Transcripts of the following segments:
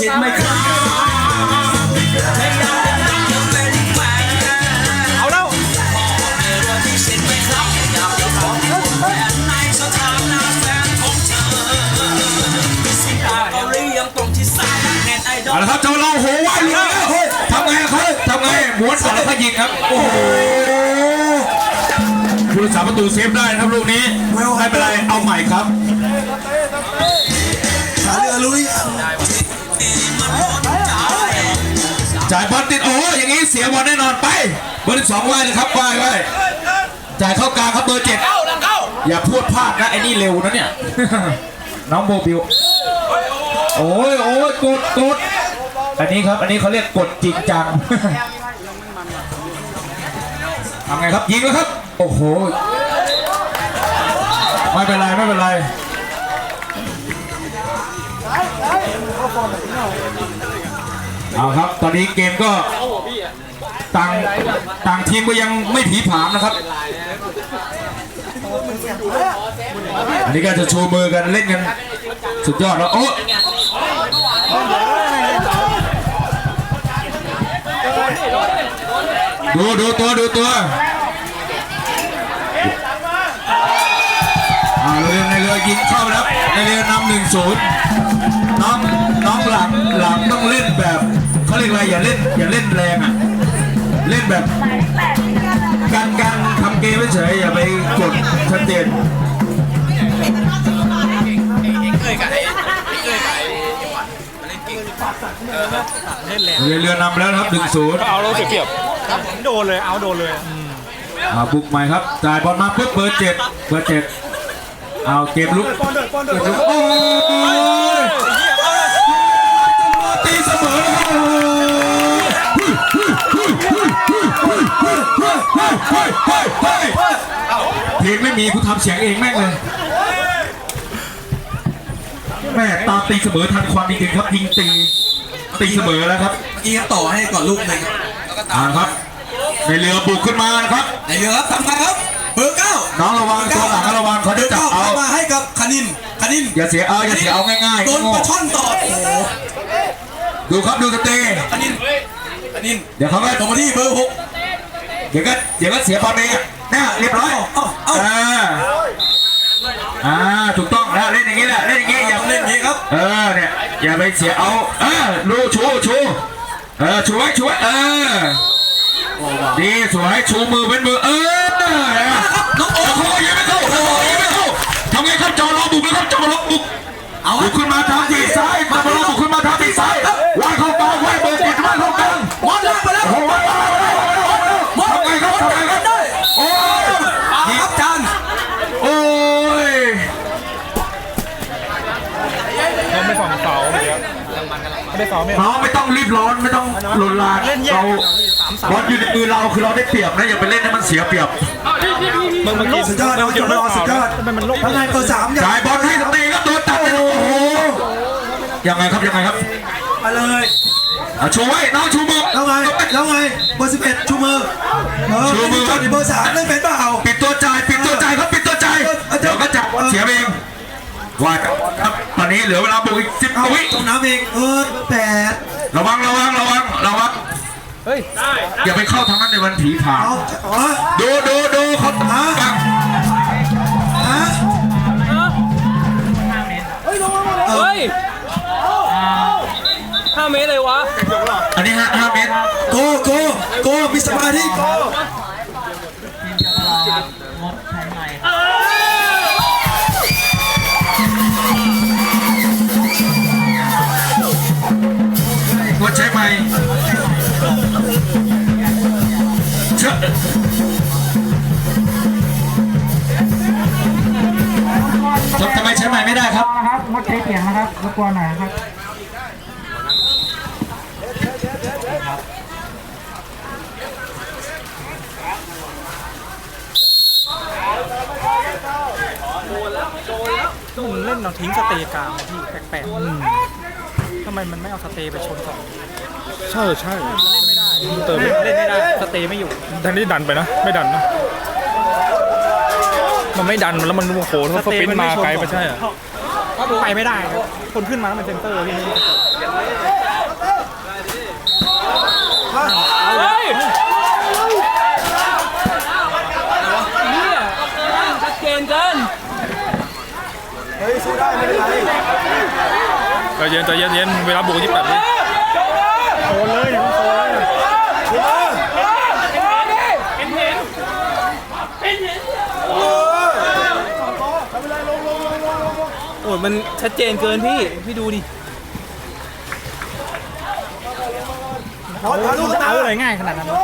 ชินไหมครับเอาแฟนเอาแล้วไม่รู้ที่ชินไหมครับจะขอเองเธอสิดาเกาหลียังตรงที่สามเน็ตไอดอเอาลละครับเจ้าเราโหว่ายเลยทำไงครับทำไงม้วนก่อนแล้วก็ยิงครับ โอ้โหผู้รักษาประตูเซฟได้นะครับลูกนี้ไม่เป็นไรเอาใหม่ครับขาเรือลุย จ่ายบอลติดโอ้โหอย่างนี้เสียบอลแน่นอนไปเบอร์ที่สองว่ายเลยครับว่ายว่ายจ่ายเข้ากลางครับเบอร์เจ็ดอย่าพูดพลาดนะไอ้นี่เร็วนะเนี่ย น้องโบบิวโอ้ยโอ้ยกดกดอันนี้ครับอันนี้เขาเรียกกดจริงจังทำไงครับยิงแล้วครับ โอ้โหไม่เป็นไรไม่เป็นไร เอาครับ ตอนนี้เกมก็ต่างต่างทีมก็ยังไม่ผีผามนะครับ อันนี้ก็จะโชูมือกันเล่นกันสุดยอดแล้วโอ้ดูดูตัวดูตัวอ่าเรือใน รือยิงเข้าไปแล้วในเรือนำหนึ่งศูนย์น้องน้องหลังหลังต้องเล่นแบบเขาเรียกอะไรอย่าเล่นอย่าเล่นแรงอะเล่นแบบการการทำเกมเฉยๆอย่าไปกดชัดเจนเล่นแรงเรือเรือนำแล้วนะครับหนึ่งศูนย์เอาเราเสียเปรียบโดนเลยเอาโดนเลยอ่าบุกใหม่ครับจ่ายบอลมาปุ๊บเบอร์เจ็ดเบอร์เจ็ด เอาเกมลุกป้อนเดินป้อนเดินโอ้ยตีเสมอเพลงไม่มีคุณทำเสียงเองแม่งเลยแม่ตาตีเสมอทันควันจริงๆครับยิงตีตีเสมอแล้วครับเอกี้ต่อให้ก่อนลูกหนึ่งอ่าครับในเรือบุกขึ้นมานะครับในเรือครับทำไงครับ บอร์เก้าน้องระวังตัวหลังระวังเขาเบจะอร์จับเก้าเอามาให้กับคณินคณินอย่าเสียเอาอย่าเสียเอาง่ายๆโดนโง่ปลาช่อนต่อโอ้โหดูครับดูสเตย์คณินคณินเดี๋ยวเขาก็ตรงมาที่เบอร์หกเดี๋ยวก็เดี๋ยวก็เสียบอลเองอะเนี่ยเรียบร้อยเอ้าเอ้าอ่าอ่าถูกต้องนะเล่นอย่างนี้แหละเล่นอย่างนี้อย่าเล่นอย่างนี้ครับเออเนี่ยอย่าไปเสียเอาเออดูชูชูเออชูไว้ชูไว้เออดีสวยชูมือเป็นมือเออ โอ้โหยังไม่เข้าโอ้โหยังไม่เข้าทำไงครับจอรอบุกแล้วครับจอรอบุกเอาบุกขึ้นมาทางทีซ้ายจอรอบุกขึ้นมาทางทีซ้ายว่ายเข้ากลางว่ายเบอร์เจ็ดว่ายเข้ากลางบอลลากไปแล้วโอ้โหทำไงครับทำไงครับโอ้ยอาครับจานโอ้ยเราไม่ฝั่งเสาเมื่อกี้ไม่ได้เสาไม่น้องไม่ต้องรีบร้อนไม่ต้องหล่นลานเราสามสาม บอลอยู่ในมือเราคือเราได้เปรียบนะอย่าไปเล่นให้มันเสียเปรียบมึงเมื่อกี้สุดยอดน้องจุดรอสุดยอดทำไมมันโลกทำไงเบอร์สามอย่าจ่ายบอลให้สตีครับโดนตัดโอ้โหยังไงครับยังไงครับไปเลยอะชูไว้น้องชูมือแล้วไงแล้วไงเบอร์สิบเอ็ดชูมือเออชูมือจอดเบอร์สามเล่นเป็นเปล่าปิดตัวจ่ายปิดตัวจ่ายครับปิดตัวจ่ายเดี๋ยวก็จับเสียเองว่ากันครับตอนนี้เหลือเวลาบุกอีกสิบเอาวิตรงน้ำเองเออแปดระวังระวังระวังระวัง เฮ้ยอย่าไปเข้าทางนั้นในวันผีผาเอาอ๋อดูดูดูเขาบังฮะเฮ้ยห้าเมตรเลยวะอันนี้ฮะห้าเมตร โกโกโกมีสมาธิโกก ดใช้เสียงนะครับรบกวนหน่อยครับมึงเล่นเราทิ้งสเตย์กลางอะพี่แปลกๆทำไมมันไม่เอาสเตย์ไปชนก่อนใช่ใช่เล่นไม่ได้เติมเล่นไม่ได้สเตย์ไม่อยู่ดันนี่ดันไปนะ ไม่ดันนะ มันไม่ดันแล้วมันโอ้โหเขาสปรินมาไกลไม่ใช่เหรอ ไปไม่ได้ครับคนขึ้นมาต้องเป็นเซนเตอร์พี่นี่เฮ้ยเนี่ยชัดเจนเกินเฮ้ยสู้ได้ไม่เป็นไรใจเย็นใจเย็นเย็นเวลาบุกยี่สิบแปดวิโซนเลยเนี่ยต้องโซนเลย โอ้ยมันชัดเจนเกินพี่ พี่ดูดิพอดพาลูกเอาตาอะไรง่ายขนาดนั้นวะ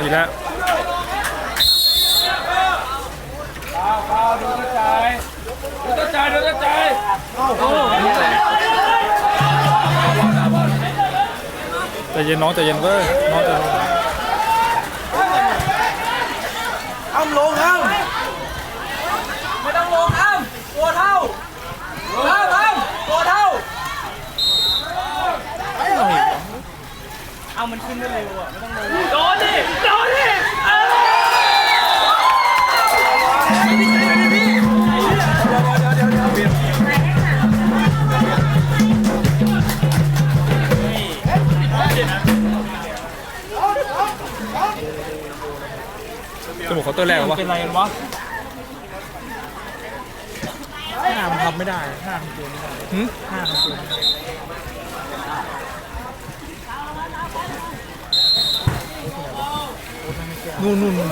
ดีแล้วใจเย็นน้องใจเย็นเว้ยน้องใจเย็น อ้ำลงอ้ำไม่ต้องลงอ้ำตัวเท่าอ้ำอ้ำตัวเท่าเอามันขึ้นได้เร็วอะ จมูกเคาน์เตอร์แรกวะเป็นไรกันวะหน้ามันทำไม่ได้หน้ามันเกินไม่ได้หึหน้ามันเกินไม่ได้นู่นนู่นนู่น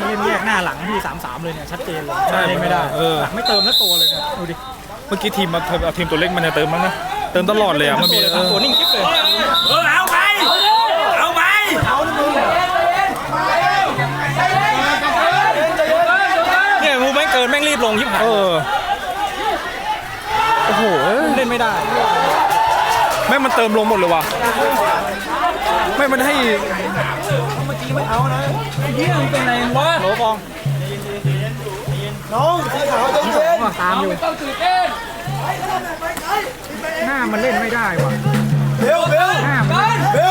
มันเล่นแยกหน้าหลังที่สามสามเลยเนี่ยชัดเจนเลยใช่เล่นไม่ได้เออ หลังไม่เติมแล้วตัวเลยเนี่ยดูดิเมื่อกี้ทีมมาเอาทีมตัวเล็กมันจะเติมมั้งนะ เติมตลอดเลยอะมันมีเออตัวนิ่งกิ๊บเลย เออเอาไปเอา กินแม่งรีบลงยิบหายเออโอ้โหเอ้ยเล่นไม่ได้ แม่งมันเติมลงหมดเลยว่ะไม่มันให้เฮียมึงเป็นไรกันวะโหลฟองน้องสีขาวใจเย็นตามอยู่ต้องตื่นเต้นหน้ามันเล่นไม่ได้ว่ะ เบลเบลหน้ามันเบล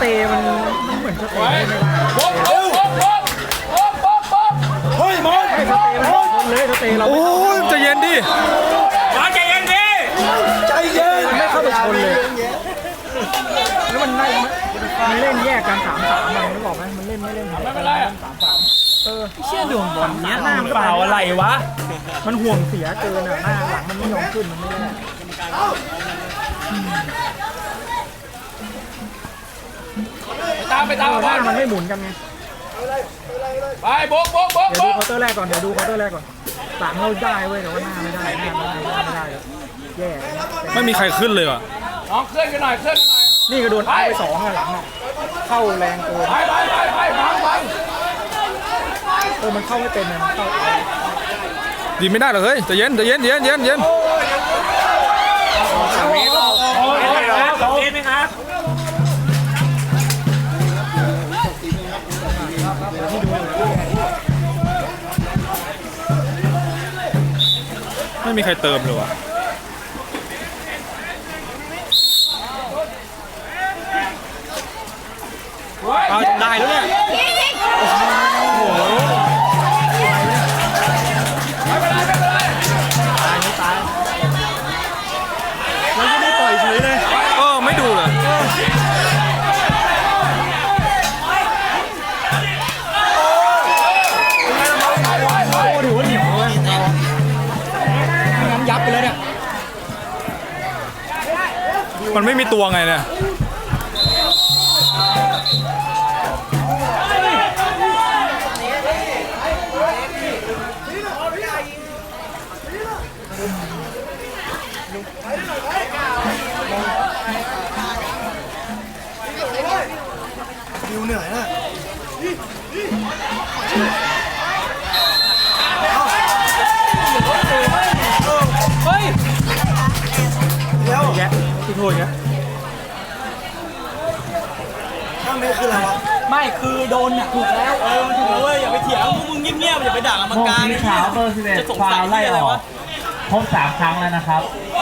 เตย์มันมันเหมือนสเตย์ไม่ได้เบลเฮ้ยมอนสเตย์มันชนเลยสเตย์เราโอ้ยใจเย็นดิขอใจเย็นดิใจเย็นไม่เข้าไปชนเลย แล้วมันได้มันเล่นแยกกันสามสามมันนึกออกไหมมันเล่นไม่เล่นไม่เป็นไรสามสามเออเชี่ยดวงบอลเนี้ยหน้ามันเปล่าอะไรวะ มันห่วงเสียเกินอะหน้าหลังมันไม่ยอมขึ้นมันไม่แลามไปตามหไปน้ามันไม่หมุนกันไงไปโบกโบกโบกเดี๋ยวดูเคาน์เตอร์แรกก่อนเดี๋ยวดูเคาน์เตอร์แรกก่อนหลังเราได้เว้ยแต่ว่าหน้าไม่ได้หน้าไม่ได้หน้าไม่ได้แย่ไม่มีใครขึ้นเลยว่ะน้องเคลื่อนกันหน่อยเคลื่อนกันหน่อยนี่ก็โดนเอาไปสองอะหลังอะเข้าแรงเกินไปไปไปไปฟังฟังเออมันเข้าไม่เป็นเลยมันเข้าดีไม่ได้เหรอเฮ้ยใจเย็นใจเย็นใจเย็นใจเย็นใจเย็นโม่มีใครเติมเลยว่ะเอาได้แล้วเนี่ย มันไม่มีตัวไงเนี่ยดิวเหนื่อยนะ โทษแยะข้างนี้คืออะไรวะไม่คือโดนน่ะถูกแล้วเออมันถูกแล้วเว้ยอย่าไปเถียงพวกมึงเงียบๆอย่าไปด่ากรรมโมงการสีขาวเบอร์สิบเอ็ดจะสงฟาสัยวไล่ที่อะไรออวะ กครบสามครั้งแล้วนะครับเอ